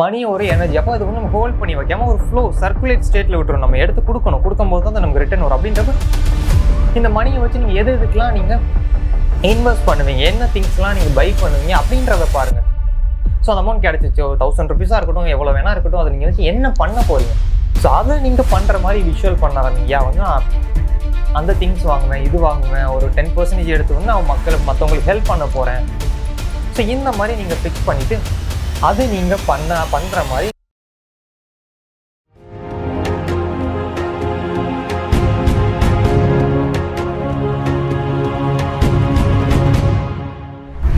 மணி ஒரு எனர்ஜி அப்போ அது வந்து நம்ம ஹோல்ட் பண்ணி வைக்காமல் ஒரு ஃப்ளோ சர்க்குலேட் ஸ்டேட்டில் விட்டுரும் நம்ம எடுத்து கொடுக்கணும். கொடுக்கும்போது தான் நமக்கு ரிட்டர்ன் வரும். அப்படின்றப்ப இந்த மணியை வச்சு நீங்கள் எது எதுக்கெலாம் நீங்கள் இன்வெஸ்ட் பண்ணுவீங்க? என்ன திங்ஸ்லாம் நீங்கள் பை பண்ணுவீங்க? அப்படின்றத பாருங்கள் ஸோ அந்த அமௌண்ட் கிடச்சிச்சு. ஒரு தௌசண்ட் ருபீஸாக இருக்கட்டும் எவ்வளோ வேணா இருக்கட்டும் அதை நீங்கள் வச்சு என்ன பண்ண போகிறீங்க ஸோ அதை நீங்கள் பண்ணுற மாதிரி விஷுவல் பண்ண ஆரம்பிங்க. வந்து அந்த திங்ஸ் வாங்குவேன் இது வாங்குவேன். ஒரு டென் பர்சன்டேஜ் எடுத்து வந்து நான் மக்களுக்கு மற்றவங்களுக்கு ஹெல்ப் பண்ண போகிறேன் ஸோ இந்த மாதிரி நீங்கள் ஃபிக்ஸ் பண்ணிவிட்டு அது நீங்கள் பண்ண பண்ணுற மாதிரி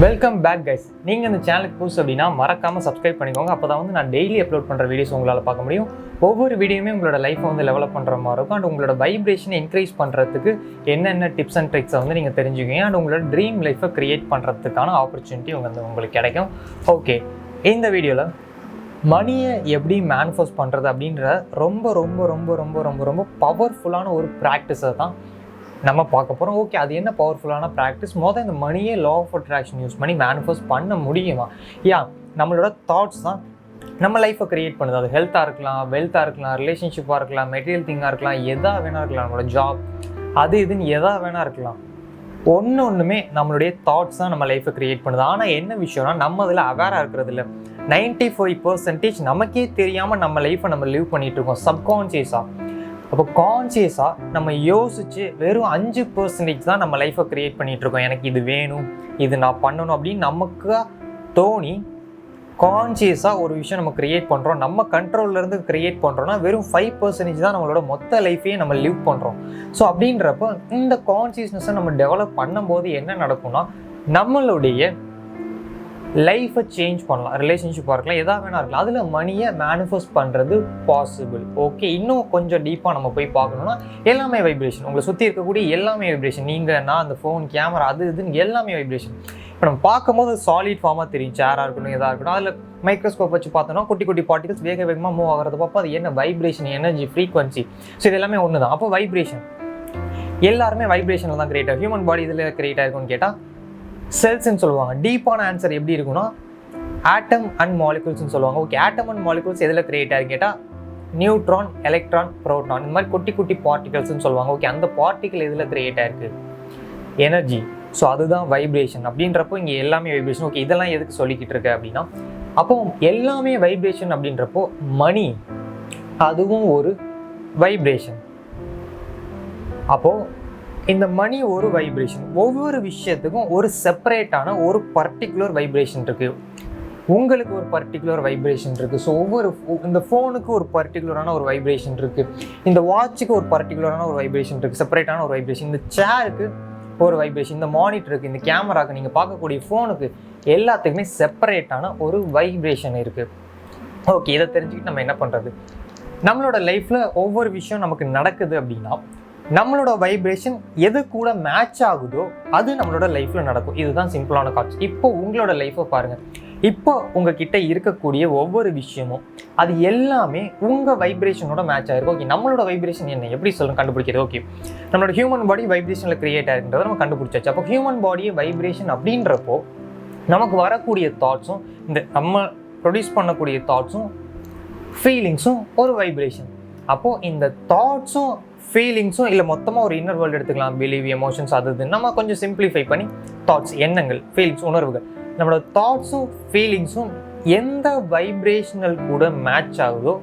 வெல்கம் பேக் கைஸ் நீங்கள் இந்த சேனலுக்கு புதுசு அப்படின்னா மறக்காமல் சப்ஸ்கிரைப் பண்ணிக்கோங்க. அப்போ தான் வந்து நான் டெய்லி அப்லோட் பண்ணுற வீடியோஸ் உங்களால் பார்க்க முடியும். ஒவ்வொரு வீடியோமே உங்களோட லைஃப்பை வந்து டெவலப் பண்ணுற மாதிரி இருக்கும். அண்ட் உங்களோட வைப்ரேஷனை இன்க்ரீஸ் பண்ணுறதுக்கு என்னென்ன டிப்ஸ் அண்ட் ட்ரிக்ஸை வந்து நீங்கள் தெரிஞ்சுக்கீங்க அண்ட் உங்களோட ட்ரீம் லைஃப்பை க்ரியேட் பண்ணுறதுக்கான ஆப்பர்ச்சுனிட்டி வந்து உங்களுக்கு கிடைக்கும். ஓகே இந்த வீடியோவில் மணியை எப்படி மேனிஃபெஸ்ட் பண்ணுறது அப்படின்ற ரொம்ப ரொம்ப ரொம்ப ரொம்ப ரொம்ப ரொம்ப பவர்ஃபுல்லான ஒரு ப்ராக்டிஸை தான் நம்ம பார்க்க போகிறோம் ஓகே அது என்ன பவர்ஃபுல்லான ப்ராக்டிஸ் மொதல் இந்த மணியே லா ஆஃப் அட்ராக்ஷன் யூஸ் பண்ணி மேனிஃபெஸ்ட் பண்ண முடியுமா? யா நம்மளோட தாட்ஸ் தான் நம்ம லைஃப்பை க்ரியேட் பண்ணுது. அது ஹெல்த்தாக இருக்கலாம் வெல்த்தாக இருக்கலாம் ரிலேஷன்ஷிப்பாக இருக்கலாம் மெட்டீரியல் திங்காக இருக்கலாம் எதா வேணா இருக்கலாம். நம்மளோட ஜாப் அது இதுன்னு எதாக வேணா இருக்கலாம். ஒன்று ஒன்றுமே நம்மளுடைய தாட்ஸ் தான் நம்ம லைஃப்பை க்ரியேட் பண்ணுது. ஆனால் என்ன விஷயம்னா நம்ம அதில் அவேராக இருக்கிறது இல்லை. நைன்டி ஃபைவ் பர்சன்டேஜ் நமக்கே தெரியாமல் நம்ம லைஃப்பை நம்ம லிவ் பண்ணிகிட்டு இருக்கோம். சப்கான்ஷியஸாக அப்போ கான்சியஸாக நம்ம யோசித்து வெறும் அஞ்சு பர்சன்டேஜ் தான் நம்ம லைஃப்பை க்ரியேட் பண்ணிகிட்ருக்கோம் இருக்கோம். எனக்கு இது வேணும் இது நான் பண்ணணும் அப்படின்னு நமக்கு தோணி கான்சியஸாக ஒரு விஷயம் நம்ம க்ரியேட் பண்ணுறோம் நம்ம கண்ட்ரோல்லேருந்து க்ரியேட் பண்ணுறோம்னா வெறும் ஃபைவ் பர்சன்டேஜ் தான் நம்மளோட மொத்த லைஃப்பையும் நம்ம லிவ் பண்ணுறோம் ஸோ அப்படின்றப்ப இந்த கான்சியஸ்னஸை நம்ம டெவலப் பண்ணும்போது என்ன நடக்கும்னா நம்மளுடைய லைஃப்பை சேஞ்ச் பண்ணலாம். ரிலேஷன்ஷிப்பாக இருக்கலாம் எதாக வேணா இருக்கலாம். அதில் மணியை மேனிஃபெஸ்ட் பண்ணுறது பாசிபிள் ஓகே இன்னும் கொஞ்சம் டீப்பாக நம்ம போய் பார்க்கணும்னா எல்லாமே வைப்ரேஷன் உங்களை சுற்றி இருக்கக்கூடிய எல்லாமே வைப்ரேஷன் நீங்கள் நான் அந்த ஃபோன் கேமரா அது இதுன்னு எல்லாமே வைப்ரேஷன் இப்போ நம்ம பார்க்கும்போது சாலிட் ஃபார்மாக தெரியும். சேராக இருக்கணும் எதாக இருக்கட்டும். அதில் மைக்ரோஸ்கோப் வச்சு பார்த்தோம்னா குட்டி குட்டி பார்ட்டிகல்ஸ் வேக வேகமாக மூவ் ஆகிறது பார்ப்போம் அது என்ன? வைப்ரேஷன் எனர்ஜி ஃப்ரீக்வன்சி ஸோ இது எல்லாமே ஒன்று தான் அப்போ வைப்ரேஷன் எல்லாருமே வைப்ரேஷனில் தான் கிரியேட் ஆகும். ஹியூமன் பாடி இதில் கிரியேட் ஆயிருக்கும்னு கேட்டால் செல்ஸ்ன்னு சொல்லுவாங்க. டீப்பான ஆன்சர் எப்படி இருக்குன்னா ஆட்டம் அண்ட் மாலிகுல்ஸ்னு சொல்லுவாங்க. ஓகே ஆட்டம் அண்ட் மாலிகுல்ஸ் எதில் கிரியேட் ஆகும் கேட்டால் நியூட்ரான் எலக்ட்ரான் ப்ரோட்டான் இந்த மாதிரி குட்டி குட்டி பார்ட்டிகல்ஸ்னு சொல்லுவாங்க. ஓகே அந்த பார்ட்டிகல் எதில் கிரியேட் ஆயிருக்கு? எனர்ஜி ஸோ அதுதான் வைப்ரேஷன் அப்படின்றப்போ இங்கே எல்லாமே வைப்ரேஷன் ஓகே இதெல்லாம் எதுக்கு சொல்லிக்கிட்டு இருக்க அப்படின்னா அப்போ எல்லாமே வைப்ரேஷன் அப்படின்றப்போ மணி அதுவும் ஒரு வைப்ரேஷன் அப்போது இந்த மணி ஒரு வைப்ரேஷன் ஒவ்வொரு விஷயத்துக்கும் ஒரு செப்பரேட்டான ஒரு பர்டிகுலர் வைப்ரேஷன் இருக்குது உங்களுக்கு ஒரு பர்டிகுலர் வைப்ரேஷன் இருக்குது ஸோ ஒவ்வொரு இந்த ஃபோனுக்கு ஒரு பர்டிகுலரான ஒரு வைப்ரேஷன் இருக்குது இந்த வாட்சுக்கு ஒரு பர்டிகுலரான ஒரு வைப்ரேஷன் இருக்குது செப்பரேட்டான ஒரு வைப்ரேஷன் இந்த சேருக்கு ஒரு வைப்ரேஷன் இந்த மானிட்டருக்கு இந்த கேமராக்கு நீங்கள் பார்க்கக்கூடிய ஃபோனுக்கு எல்லாத்துக்குமே செப்பரேட்டான ஒரு வைப்ரேஷன் இருக்குது ஓகே இதை தெரிஞ்சுக்கிட்டு நம்ம என்ன பண்ணுறது நம்மளோட லைஃப்பில் ஒவ்வொரு விஷயம் நமக்கு நடக்குது அப்படின்னா நம்மளோட வைப்ரேஷன் எது கூட மேட்ச் ஆகுதோ அது நம்மளோட லைஃப்பில் நடக்கும். இதுதான் சிம்பிளான காட்சி இப்போ உங்களோட லைஃப்பை பாருங்கள் இப்போ உங்ககிட்ட இருக்கக்கூடிய ஒவ்வொரு விஷயமும் அது எல்லாமே உங்கள் வைப்ரேஷனோட மேட்ச் ஆயிருக்கும் ஓகே நம்மளோட வைப்ரேஷன் என்ன? எப்படி சொல்லணும் கண்டுபிடிக்கிறது. ஓகே நம்மளோட ஹியூமன் பாடி வைப்ரேஷனில் கிரியேட் ஆகிருக்கிறத நம்ம கண்டுபிடிச்சாச்சு. அப்போ ஹியூமன் பாடியை வைப்ரேஷன் அப்படின்றப்போ நமக்கு வரக்கூடிய தாட்ஸும் இந்த நம்ம ப்ரொடியூஸ் பண்ணக்கூடிய தாட்ஸும் ஃபீலிங்ஸும் ஒரு வைப்ரேஷன் அப்போது இந்த தாட்ஸும் ஃபீலிங்ஸும் இல்லை மொத்தமாக ஒரு இன்னர் வேர்ல்டு எடுத்துக்கலாம். பிலீவ் எமோஷன்ஸ் அது நம்ம கொஞ்சம் சிம்பிளிஃபை பண்ணி தாட்ஸ் எண்ணங்கள் ஃபீலிங்ஸ் உணர்வுகள். நம்மளோட தாட்ஸும் ஃபீலிங்ஸும் எந்த வைப்ரேஷனல் கூட மேட்ச் ஆகுதோ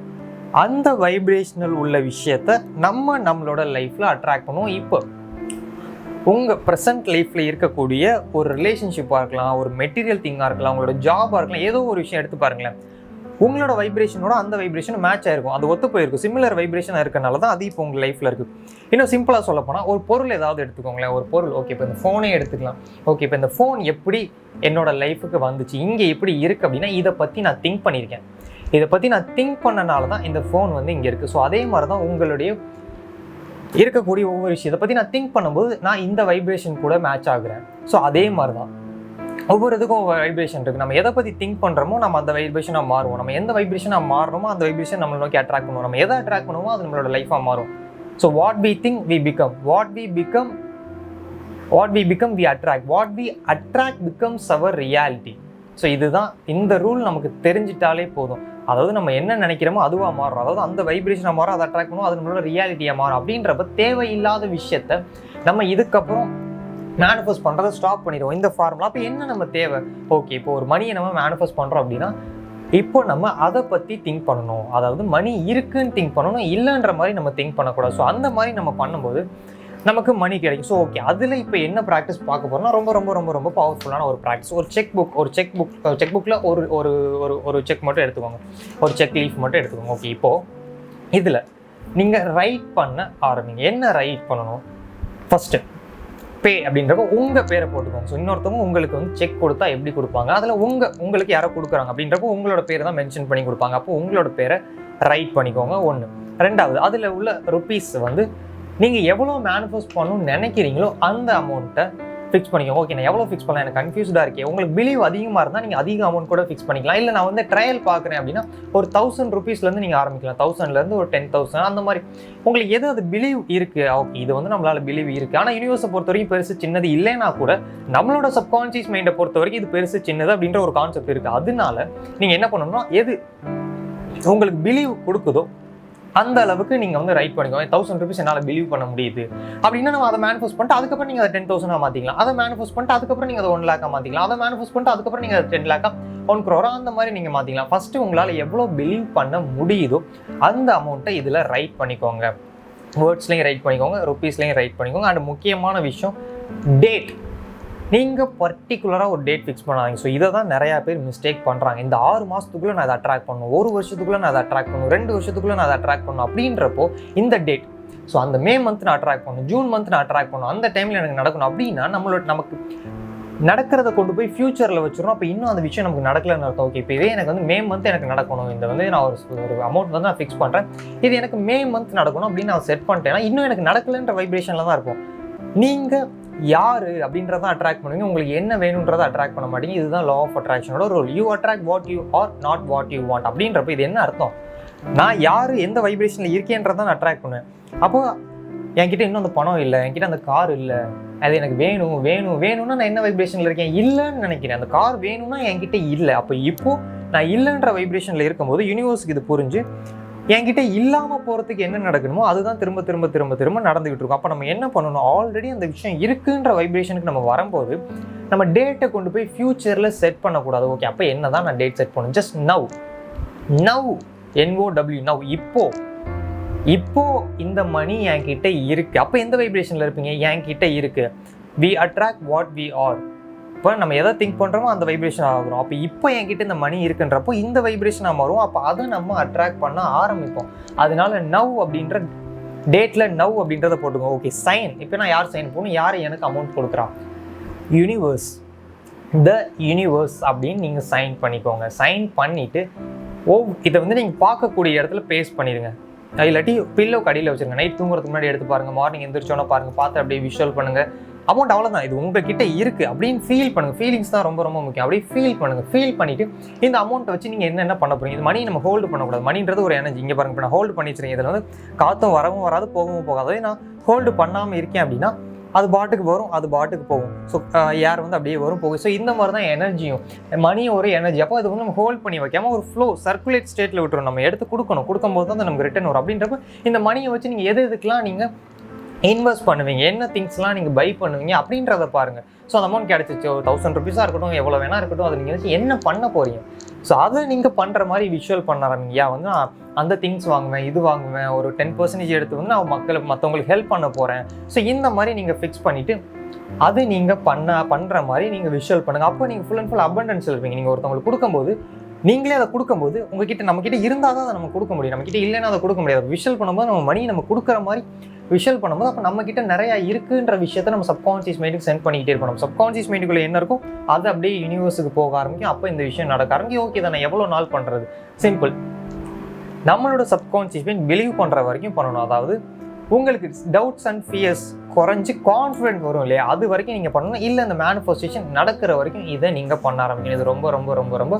அந்த வைப்ரேஷனல் உள்ள விஷயத்த நம்ம நம்மளோட லைஃப்பில் அட்ராக்ட் பண்ணுவோம் இப்போ. உங்கள் ப்ரெசன்ட் லைஃப்பில் இருக்கக்கூடிய ஒரு ரிலேஷன்ஷிப்பாக இருக்கலாம் ஒரு மெட்டீரியல் திங்காக இருக்கலாம் உங்களோட ஜாபாக இருக்கலாம் ஏதோ ஒரு விஷயம் எடுத்து பாருங்களேன். உங்களோட வைப்ரேஷனோட அந்த வைப்ரேஷன் மேட்ச் ஆயிருக்கும். அது ஒத்து போயிருக்கும். சிமிலர் வைப்ரேஷனாக இருக்கனால தான் அது இப்போ உங்கள் லைஃப்பில் இருக்குது இன்னும் சிம்பிளாக சொல்ல போனால் ஒரு பொருள் ஏதாவது எடுத்துக்கோங்களேன். ஒரு பொருள் ஓகே இப்போ இந்த ஃபோனே எடுத்துக்கலாம். ஓகே இப்போ இந்த ஃபோன் எப்படி என்னோட லைஃபுக்கு வந்துச்சு இங்கே எப்படி இருக்குது அப்படின்னா இதை பற்றி நான் திங்க் பண்ணியிருக்கேன். இதை பற்றி நான் திங்க் பண்ணனால தான் இந்த ஃபோன் வந்து இங்கே இருக்குது ஸோ அதே மாதிரி தான் உங்களுடைய இருக்கக்கூடிய ஒவ்வொரு விஷயத்தை பற்றி நான் திங்க் பண்ணும்போது நான் இந்த வைப்ரேஷன் கூட மேட்ச் ஆகுறேன். ஸோ அதே மாதிரி தான் ஒவ்வொரு இதுக்கும் வைப்ரேஷன் இருக்குது நம்ம எதை பற்றி திங்க் பண்ணுறோமோ நம்ம அந்த வைப்ரேஷனாக மாறுவோம். நம்ம எந்த வைப்ரேஷனாக மாறுறோமோ அந்த வைப்ரேஷன் நம்மளை நோக்கி அட்ராக்ட் பண்ணுவோம். நம்ம எதை அட்ராக்ட் பண்ணுவோமோ அது நம்மளோட லைஃபாக மாறும். So what we think we become what we become what we become we attract what we attract becomes our reality so இதுதான் இந்த ரூல் நமக்கு தெரிஞ்சிட்டாலே போதும். அதாவது நம்ம என்ன நினைக்கிறோமோ அதுவாக மாறும். அதாவது அந்த வைப்ரேஷனாக மாறும் அதை அட்ராக்ட் பண்ணுவோம் அது நம்மளோட ரியாலிட்டியாக மாறும். அப்படின்றப்ப தேவையில்லாத விஷயத்த நம்ம இதுக்கப்புறம் மேனிஃபெஸ்ட் பண்ணுறதை ஸ்டாப் பண்ணிடுவோம். இந்த ஃபார்முலா அப்போ என்ன நம்ம தேவை? ஓகே இப்போ ஒரு மணியை நம்ம மேனிஃபெஸ்ட் பண்ணுறோம் அப்படின்னா இப்போ நம்ம அதை பற்றி திங்க் பண்ணணும். அதாவது மணி இருக்குன்னு திங்க் பண்ணணும் இல்லைன்ற மாதிரி நம்ம திங்க் பண்ணக்கூடாது. ஸோ அந்த மாதிரி நம்ம பண்ணும்போது நமக்கு மணி கிடைக்கும். ஸோ ஓகே அதில் இப்போ என்ன ப்ராக்டிஸ் பார்க்க போகிறோம்னா ரொம்ப ரொம்ப ரொம்ப ரொம்ப பவர்ஃபுல்லான ஒரு ப்ராக்டிஸ் ஒரு செக் புக் ஒரு செக் புக் செக் புக்கில் ஒரு ஒரு ஒரு ஒரு செக் மட்டும் எடுத்துக்கோங்க. ஒரு செக் லீஃப் மட்டும் எடுத்துக்கோங்க. ஓகே இப்போது இதில் நீங்கள் ரைட் பண்ண ஆரம்பிங்க. என்ன ரைட் பண்ணணும்? ஃபஸ்ட்டு பே அப்படின்றப்ப உங்கள் பேரை போட்டுக்கோங்க. ஸோ இன்னொருத்தவங்க உங்களுக்கு வந்து செக் கொடுத்தா எப்படி கொடுப்பாங்க? அதில் உங்கள் உங்களுக்கு யாரோ கொடுக்குறாங்க அப்படின்றப்போ உங்களோட பேரை தான் மென்ஷன் பண்ணி கொடுப்பாங்க. அப்போ உங்களோட பேரை ரைட் பண்ணிக்கோங்க. ஒன்று ரெண்டாவது அதில் உள்ள ருபீஸ் வந்து நீங்கள் எவ்வளோ மேனிஃபெஸ்ட் பண்ணணும்னு நினைக்கிறீங்களோ அந்த அமௌண்ட்டை ஃபிக்ஸ் பண்ணிக்கோங்க. ஓகே நான் எவ்வளோ ஃபிக்ஸ் பண்ணலாம்? எனக்கு கன்ஃபியூஸ்டாக இருக்கே. உங்களுக்கு பிலீவ் அதிகமாக இருந்தால் நீங்கள் அதிக அமௌண்ட் கூட ஃபிக்ஸ் பண்ணிக்கலாம். இல்லை நான் வந்து ட்ரையல் பார்க்குறேன் அப்படின்னா ஒரு தௌசண்ட் ருபீஸ்லேருந்து நீங்கள் ஆரம்பிக்கலாம். தௌசண்ட்லேருந்து ஒரு டென் தௌசண்ட் அந்த மாதிரி. உங்களுக்கு எது அது பிலீவ் இருக்குது ஓகே இது வந்து நம்மளால் பிலீவ் இருக்குது ஆனால் யூனிவர்ஸை பொறுத்த வரைக்கும் பெருசு சின்னது இல்லைன்னா கூட நம்மளோட சப்கான்ஷியஸ் மைண்டை பொறுத்த வரைக்கும் இது பெருசு சின்னது அப்படின்ற ஒரு கான்செப்ட் இருக்குது அதனால நீங்கள் என்ன பண்ணணும்னா எது உங்களுக்கு பிலீவ் கொடுக்குதோ அந்த அளவுக்கு நீங்கள் வந்து ரைட் பண்ணிக்கோங்க. தௌசண்ட் ருபீஸ் என்னால் பிலீவ் பண்ண முடியுது. அப்படின்னா நம்ம அதை மேனிஃபெஸ்ட் பண்ணிட்டு அதுக்கப்புறம் நீங்கள் அதை டென் தௌசண்டாக மாற்றிக்கலாம் அதை மேனிஃபெஸ்ட் பண்ணிட்டு அதுக்கப்புறம் நீங்கள் அதை ஒன் லேக்காக மாற்றிக்கலாம் அதை மேனிஃபெஸ்ட் பண்ணிட்டு அதுக்கப்புறம் நீங்கள் டென் லேக்காக ஒன் க்ரோரா அந்த மாதிரி நீங்கள் மாற்றிக்கலாம் ஃபஸ்ட்டு உங்களால் எவ்வளோ பிலீவ் பண்ண முடியுதோ அந்த அமௌண்ட்டை இதில் ரைட் பண்ணிக்கோங்க. வேர்ட்ஸ்லையும் ரைட் பண்ணிக்கோங்க ருப்பீஸ்லையும் ரைட் பண்ணிக்கோங்க. அண்ட் முக்கியமான விஷயம் டேட் நீங்கள் பர்டிகுலராக ஒரு டேட் ஃபிக்ஸ் பண்ணாதீங்க. ஸோ இதை தான் நிறையா பேர் மிஸ்டேக் பண்ணுறாங்க இந்த ஆறு மாதத்துக்குள்ளே நான் அதை அட்ராக்ட் பண்ணணும். ஒரு வருஷத்துக்குள்ளே நான் அதை அட்ராக்ட் பண்ணணும். ரெண்டு வருஷத்துக்குள்ளே நான் அதை அட்ராக்ட் பண்ணணும் அப்படின்றப்போ இந்த டேட் ஸோ அந்த மே மந்த் நான் அட்ராக்ட் பண்ணணும். ஜூன் மந்த் நான் அட்ராக்ட் பண்ணணும். அந்த டைமில் எனக்கு நடக்கணும். அப்படின்னா நம்மளோட நமக்கு நடக்கிறத கொண்டு போய் ஃபியூச்சரில் வச்சுருவோம் அப்போ இன்னும் அந்த விஷயம் நமக்கு நடக்கலன்னு அர்த்தம். ஓகே இப்போ இதே எனக்கு வந்து மே மந்த் எனக்கு நடக்கணும். இந்த வந்து நான் ஒரு ஒரு அமௌண்ட் வந்து நான் ஃபிக்ஸ் பண்ணுறேன் இது எனக்கு மே மந்த் நடக்கணும் அப்படின்னு நான் செட் பண்ணிட்டேன்னா இன்னும் எனக்கு நடக்கலைன்ற வைப்ரேஷனில் தான் இருக்கும் நீங்கள் யார் அப்படின்றத அட்ராக்ட் பண்ணுவீங்க. உங்களுக்கு என்ன வேணுன்றதை அட்ராக்ட் பண்ண மாட்டீங்க. இதுதான் law of அட்ராக்ஷனோட role you attract what you are not what you want அப்படின்றப்ப இது என்ன அர்த்தம்? நான் யார் எந்த வைப்ரேஷனில் இருக்கேன்றதை நான் அட்ராக்ட் பண்ணுவேன். அப்போ என்கிட்ட இன்னும் அந்த பணம் இல்லை. என்கிட்ட அந்த கார் இல்லை. அது எனக்கு வேணும் வேணும் வேணும்னா நான் என்ன வைப்ரேஷனில் இருக்கேன்? இல்லைன்னு நினைக்கிறேன். அந்த கார் வேணும்னா என்கிட்ட இல்லை. அப்போ இப்போது நான் இல்லைன்ற வைப்ரேஷனில் இருக்கும்போது யூனிவர்ஸுக்கு இது புரிஞ்சு என்கிட்ட இல்லாமல் போகிறதுக்கு என்ன நடக்கணுமோ அதுதான் திரும்ப திரும்ப திரும்ப திரும்ப நடந்துகிட்டு இருக்கும். அப்போ நம்ம என்ன பண்ணணும்? ஆல்ரெடி அந்த விஷயம் இருக்குன்ற வைப்ரேஷனுக்கு நம்ம வரும்போது நம்ம டேட்டை கொண்டு போய் ஃப்யூச்சரில் செட் பண்ணக்கூடாது. ஓகே அப்போ என்ன தான் நான் டேட் செட் பண்ணணும்? Just now now N O W now இப்போ. இப்போ இந்த மணி என்கிட்ட இருக்கு. அப்போ எந்த வைப்ரேஷனில் இருப்பீங்க? என்கிட்ட இருக்கு. We attract what we are இப்போ நம்ம எதை திங்க் பண்ணுறோமோ அந்த வைப்ரேஷன் ஆகிறோம் அப்போ இப்போ என்கிட்ட இந்த மணி இருக்குன்றப்போ இந்த வைப்ரேஷனாக மாறும். அப்போ அதை நம்ம அட்ராக்ட் பண்ண ஆரம்பிப்போம். அதனால நவ் அப்படின்ற டேட்டில் நவ் அப்படின்றத போட்டுக்கோங்க ஓகே சைன் இப்போ நான் யார் சைன் போகணும் யார் எனக்கு அமௌண்ட் கொடுக்குறா? யூனிவர்ஸ் த யூனிவர்ஸ் அப்படின்னு நீங்கள் சைன் பண்ணிக்கோங்க. சைன் பண்ணிவிட்டு ஓ இதை வந்து நீங்கள் பார்க்கக்கூடிய இடத்துல பேஸ்ட் பண்ணிடுங்க. இல்லாட்டி பில்லோ கடியில் வச்சுருங்க. நைட் தூங்குறதுக்கு முன்னாடி எடுத்து பாருங்கள் மார்னிங் எந்திரிச்சோன்னே பாருங்கள் பார்த்து அப்படியே விஷுவல் பண்ணுங்கள் அமௌண்ட் அவ்வளோதான் இது உங்ககிட்ட இருக்குது அப்படின்னு ஃபீல் பண்ணுங்கள் ஃபீலிங்ஸ் தான் ரொம்ப ரொம்ப முக்கியம். அப்படியே ஃபீல் பண்ணுங்கள் ஃபீல் பண்ணிவிட்டு இந்த அமௌண்ட்டை வச்சு நீங்கள் என்னென்ன பண்ண போகிறீங்க இது மணி நம்ம ஹோல்டு பண்ணக்கூடாது. மணின்றது ஒரு எனர்ஜி இங்கே பாருங்க. இப்போ நான் ஹோல்டு பண்ணி வச்சுருக்கேன். இதில் வந்து காற்றும் வரவும் வராது போகவும் போகாது. நான் ஹோல்டு பண்ணாமல் இருக்கேன் அப்படின்னா அது பாட்டுக்கு வரும் அது பாட்டுக்கு போகும். ஸோ ஏர் வந்து அப்படியே வரும் போகும். ஸோ இந்த மாதிரி தான் எனர்ஜியும் மணி ஒரு எனர்ஜி அப்போ அது வந்து நம்ம ஹோல்ட் பண்ணி வைக்காம ஒரு ஃப்ளோ சர்க்குலேட் ஸ்டேட்டில் விட்டுரும் நம்ம எடுத்து கொடுக்கணும். கொடுக்கும்போது தான் நமக்கு ரிட்டர்ன் வரும். அப்படின்றப்ப இந்த மணியை வச்சு நீங்கள் எது எதுக்கெலாம் நீங்கள் இன்வெஸ்ட் பண்ணுவீங்க. என்ன திங்ஸ்லாம் நீங்கள் பை பண்ணுவீங்க அப்படின்றத பாருங்கள் ஸோ அந்த அமௌண்ட் கிடச்சிச்சு. ஒரு தௌசண்ட் ருபீஸாக இருக்கட்டும் எவ்வளோ வேணா இருக்கட்டும் அதை நீங்கள் வச்சு என்ன பண்ண போகிறீங்க ஸோ அதை நீங்கள் பண்ணுற மாதிரி விஷுவல் பண்ண ஆரம்பிங்க. யா வந்து நான் அந்த திங்ஸ் வாங்குவேன் இது வாங்குவேன் ஒரு டென் பர்சன்டேஜ் எடுத்து வந்து நான் மக்களுக்கு மற்றவங்களுக்கு ஹெல்ப் பண்ண போகிறேன் ஸோ இந்த மாதிரி நீங்கள் ஃபிக்ஸ் பண்ணிவிட்டு அது நீங்கள் பண்ண பண்ணுற மாதிரி நீங்கள் விஷுவல் பண்ணுங்கள் அப்போ நீங்கள் ஃபுல் அண்ட் ஃபுல் அபண்டன்ஸ் இருப்பீங்க. நீங்கள் ஒருத்தவங்களுக்கு கொடுக்கும்போது நீங்களே அதை கொடுக்கும்போது உங்ககிட்ட நம்மக்கிட்ட இருந்தால் தான் அதை நம்ம கொடுக்க முடியும். நம்மக்கிட்ட இல்லைன்னா அதை கொடுக்க முடியாது. விஷுவல் பண்ணும்போது நம்ம மணி நம்ம கொடுக்குற மாதிரி விஷுவல் பண்ணும்போது அப்போ நம்ம கிட்ட நிறைய இருக்குன்ற விஷயத்த நம்ம சப்கான்சியஸ் மைண்டுக்கு சென்ட் பண்ணிக்கிட்டே இருக்கணும். சப்கான்சியஸ் மைண்டுக்குள்ள என்ன இருக்கும்? அது அப்படியே யூனிவர்ஸுக்கு போக ஆரம்பிக்கும். அப்போ இந்த விஷயம் நடக்க ஆரம்பிக்கும். ஓகே தானே எவ்வளோ நாள் பண்ணுறது சிம்பிள் நம்மளோட சப்கான்சியஸ் மைண்ட் பிலீவ் பண்ணுற வரைக்கும் பண்ணணும். அதாவது உங்களுக்கு டவுட்ஸ் அண்ட் ஃபியர்ஸ் குறைஞ்சி கான்ஃபிடென்ட் வரும் இல்லையா? அது வரைக்கும் நீங்கள் பண்ணணும். இல்லை இந்த மேனிஃபெஸ்டேஷன் நடக்கிற வரைக்கும் இதை நீங்கள் பண்ண ஆரம்பிக்கணும். இது ரொம்ப ரொம்ப ரொம்ப ரொம்ப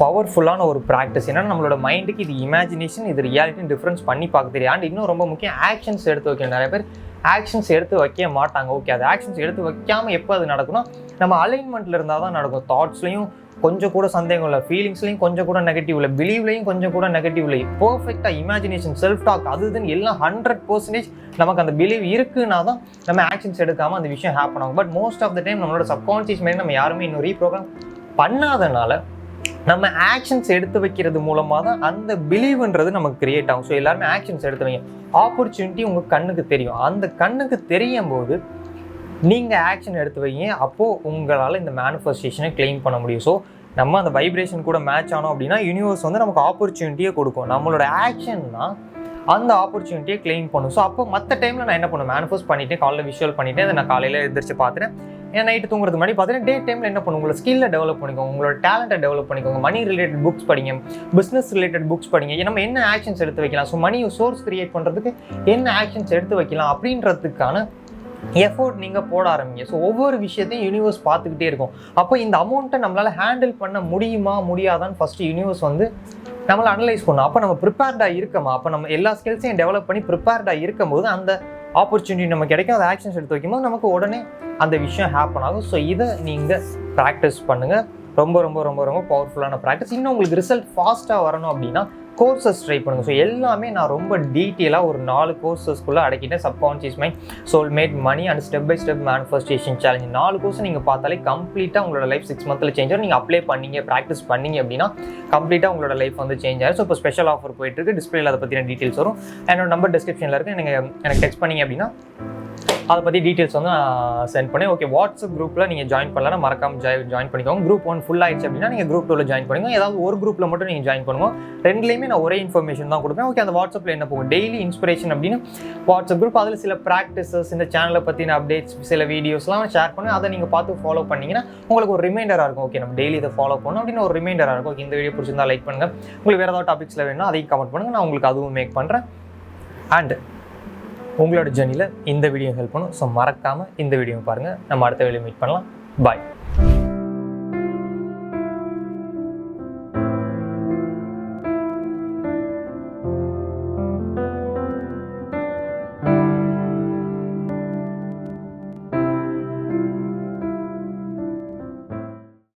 பவர்ஃபுல்லான ஒரு ப்ராக்டிஸ் ஏன்னா நம்மளோட மைண்டுக்கு இது இமேஜினேஷன் இது ரியாலிட்டின்னு டிஃப்ரென்ஸ் பண்ணி பார்க்க தெரியும். அண்ட் இன்னும் ரொம்ப முக்கியம் ஆக்ஷன்ஸ் எடுத்து வைக்கணும். நிறைய பேர் ஆக்ஷன்ஸ் எடுத்து வைக்க மாட்டாங்க. ஓகே அது ஆக்ஷன்ஸ் எடுத்து வைக்காமல் எப்போ அது நடக்கும்னா நம்ம அலைன்மெண்ட்டில் இருந்தால் தான் நடக்கும். தாட்ஸ்லையும் கொஞ்சம் கூட சந்தேகம் இல்லை. ஃபீலிங்ஸ்லையும் கொஞ்சம் கூட நெகட்டிவ் இல்லை. பிலீவ்லையும் கொஞ்சம் கூட நெகட்டிவ் இல்லை. பர்ஃபெக்டாக இமேஜினேஷன் செல்ஃப் டாக் அது இதுன்னு எல்லாம் ஹண்ட்ரட் பர்சன்டேஜ் நமக்கு அந்த பிலீவ் இருக்குன்னா தான் நம்ம ஆக்ஷன்ஸ் எடுக்காமல் அந்த விஷயம் ஹேப்பன் ஆகும். But most of the time நம்மளோட சப்கான்ஷியஸ் மைண்ட் நம்ம யாருமே இன்னும் ரீப்ரோக்ராம் பண்ணாதனால நம்ம ஆக்ஷன்ஸ் எடுத்து வைக்கிறது மூலமாக தான் அந்த பிலீவ்ன்றது நமக்கு கிரியேட் ஆகும். ஸோ எல்லாருமே ஆக்ஷன்ஸ் எடுத்து வைங்க ஆப்பர்ச்சுனிட்டி உங்கள் கண்ணுக்கு தெரியும். அந்த கண்ணுக்கு தெரியும் போது நீங்கள் ஆக்ஷன் எடுத்து வைங்க. அப்போது உங்களால் இந்த மேனிஃபெஸ்டேஷனை கிளைம் பண்ண முடியும். ஸோ நம்ம அந்த வைப்ரேஷன் கூட மேட்ச் ஆனோம் அப்படின்னா யூனிவர்ஸ் வந்து நமக்கு ஆப்பர்ச்சுனிட்டியை கொடுக்கும். நம்மளோட ஆக்ஷன்னா அந்த ஆப்பர்ச்சுனிட்டியை கிளைம் பண்ணும். ஸோ அப்போ மற்ற டைமில் நான் என்ன பண்ணுவேன்? மேனிஃபெஸ்ட் பண்ணிவிட்டேன் காலைல விஷுவல் பண்ணிட்டு அதை நான் காலையில் எழுந்திரிச்சு பார்த்துட்டேன். ஏன் நைட்டு தூங்குறது முன்னாடி பார்த்தீங்கன்னா டே டைமில் என்ன பண்ணுங்க உங்களோட ஸ்கில்லை டெவலப் பண்ணிக்கோங்க. உங்களோட டேலண்ட்டை டெவலப் பண்ணிக்கோங்க. மணி ரிலேட்டட் புக்ஸ் படிங்க. பிஸ்னஸ் ரிலேட்டட் புக்ஸ் படிங்க. நம்ம என்ன ஆக்ஷன்ஸ் எடுத்து வைக்கலாம்? ஸோ மணி சோர்ஸ் கிரியேட் பண்ணுறதுக்கு என்ன ஆக்ஷன்ஸ் எடுத்து வைக்கலாம்? அப்படின்றதுக்கான எஃபோர்ட் நீங்கள் போட ஆரம்பிங்க. ஸோ ஒவ்வொரு விஷயத்தையும் யூனிவர்ஸ் பார்த்துக்கிட்டே இருக்கும். அப்போ இந்த அமௌண்ட்டை நம்மளால் ஹேண்டில் பண்ண முடியுமா? முடியாதான்னு ஃபஸ்ட்டு யூனிவர்ஸ் வந்து நம்மளை அனலைஸ் பண்ணும். அப்போ நம்ம ப்ரிப்பேர்டாக இருக்கமா? அப்போ நம்ம எல்லா ஸ்கில்ஸையும் டெவலப் பண்ணி ப்ரிப்பேர்டாக இருக்கும்போது அந்த ஆப்பர்ச்சுனிட்டி நம்ம கிடைக்கும் அந்த ஆக்ஷன்ஸ் எடுத்து வைக்கும்போது நமக்கு உடனே அந்த விஷயம் ஹேப்பன் ஆகும். ஸோ இதை நீங்கள் ப்ராக்டிஸ் பண்ணுங்கள் ரொம்ப ரொம்ப ரொம்ப ரொம்ப பவர்ஃபுல்லான ப்ராக்டிஸ் இன்னும் உங்களுக்கு ரிசல்ட் ஃபாஸ்ட்டாக வரணும் அப்படின்னா கோர்சஸ் ட்ரை பண்ணுங்கள் ஸோ எல்லாமே நான் ரொம்ப டீட்டெயிலாக ஒரு நாலு கோர்சஸ்க்குள்ளே அடக்கிட்டேன். Subconscious mind soulmate money and step by step manifestation challenge நாலு கோர்ஸ் நீங்கள் பார்த்தாலே கம்ப்ளீட்டாக உங்களோட லைஃப் சிக்ஸ் மந்த்தில் சேஞ்ச் ஆகும் நீங்கள் அப்ளை பண்ணீங்க ப்ராக்டிஸ் பண்ணீங்க அப்படின்னா கம்ப்ளீட்டாக உங்களோட லைஃப் வந்து சேஞ்ச் ஆகும் ஸோ இப்போ ஸ்பெஷல் ஆஃபர் போயிட்டு இருக்கு. டிஸ்பிளேல அதை பற்றின டீட்டெயில்ஸ் வரும். என்னோட நம்பர் டிஸ்கிரிப்ஷனில் இருக்குது நீங்கள் எனக்கு டெக்ஸ்ட் பண்ணீங்க அப்படின்னா அதை பற்றி டீட்டெயில்ஸ் வந்து நான் சென்ட் பண்ணி ஓகே வாட்ஸ்அப் குரூப்பில் நீங்கள் ஜாயின் பண்ணலாம் மறக்காம ஜாயின் பண்ணிக்கோங்க. குரூப் ஒன் ஃபுல் ஆயிடுச்சு அப்படின்னா நீங்கள் குரூப் டூவில் ஜாயின் பண்ணுங்க ஏதாவது ஒரு குரூப்பில் மட்டும் நீங்கள் ஜாயின் பண்ணுங்க. ரெண்டுலேயுமே நான் ஒரே இன்ஃபர்மேஷன் தான் கொடுப்பேன். ஓகே அந்த வாட்ஸ்அப்பில் என்ன போகும்? டெய்லி இன்ஸ்பிரேஷன் அப்படின்னு வாட்ஸ்அப் குரூப் அதில் சில ப்ராக்டிசஸ் இந்த சேனலை பற்றின அப்டேட்ஸ் சில வீடியோஸ்லாம் ஷேர் பண்ணி அதை நீங்கள் பார்த்து ஃபாலோ பண்ணிங்கன்னா உங்களுக்கு ஒரு ரிமைண்டராக இருக்கும். ஓகே நம்ம டெய்லி இதை ஃபாலோ பண்ணணும் அப்படின்னு ஒரு ரிமைண்டராக இருக்கும். ஓகே இந்த வீடியோ பிடிச்சிருந்தா லைக் பண்ணுங்கள் உங்களுக்கு வேறு ஏதாவது டாபிக்ஸில் வேணும்னா அதையும் கமெண்ட் பண்ணுங்கள் நான் உங்களுக்கு அதுவும் மேக் பண்ணுறேன் அண்ட் உங்களோட ஜர்னியில் இந்த வீடியோ ஹெல்ப் பண்ணும். ஸோ மறக்காமல் இந்த வீடியோ பாருங்கள் நம்ம அடுத்த வீடியோ மீட் பண்ணலாம். பாய்